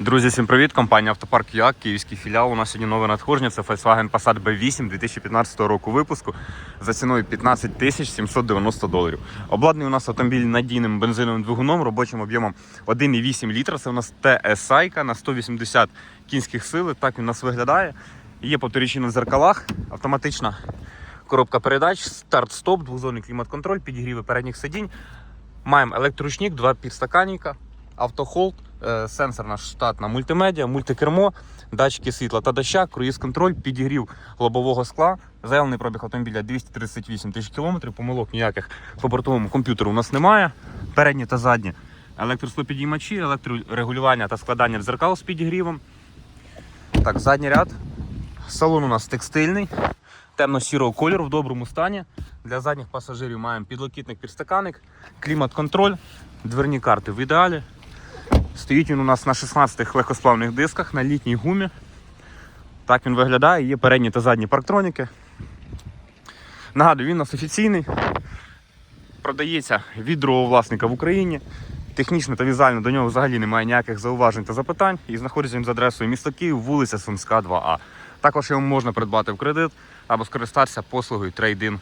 Друзі, всім привіт! Компанія Автопарк ЮАК, київський філіал. У нас сьогодні нове надходження. Це Volkswagen Passat B8 2015 року випуску за ціною 15 тисяч 790 доларів. Обладнаний у нас автомобіль надійним бензиновим двигуном, робочим об'ємом 1,8 літра. Це у нас TSI на 180 кінських сил. Так він у нас виглядає. Є повторічі на зеркалах, автоматична коробка передач, старт-стоп, двозонний клімат-контроль, підігріви передніх сидінь. Маємо електроручник, два підстаканника, автохолд, сенсорна штатна мультимедіа, мультикермо, датчики світла та доща, круїз-контроль, підігрів лобового скла. Заявлений пробіг автомобіля 238 тисяч кілометрів, помилок ніяких по бортовому комп'ютеру у нас немає. Передні та задні електросклопідіймачі, електрорегулювання та складання дзеркал з підігрівом. Так, задній ряд. Салон у нас текстильний, темно-сірого кольору в доброму стані. Для задніх пасажирів маємо підлокітник, підстаканник, клімат-контроль, дверні карти в ідеалі. Стоїть він у нас на 16 легкосплавних дисках на літній гумі. Так він виглядає, є передні та задні парктроніки. Нагадую, він у нас офіційний. Продається від другого власника в Україні. Технічно та візуально до нього взагалі немає ніяких зауважень та запитань. І знаходиться він за адресою місто Київ, вулиця Сумська, 2А. Також його можна придбати в кредит або скористатися послугою трейдин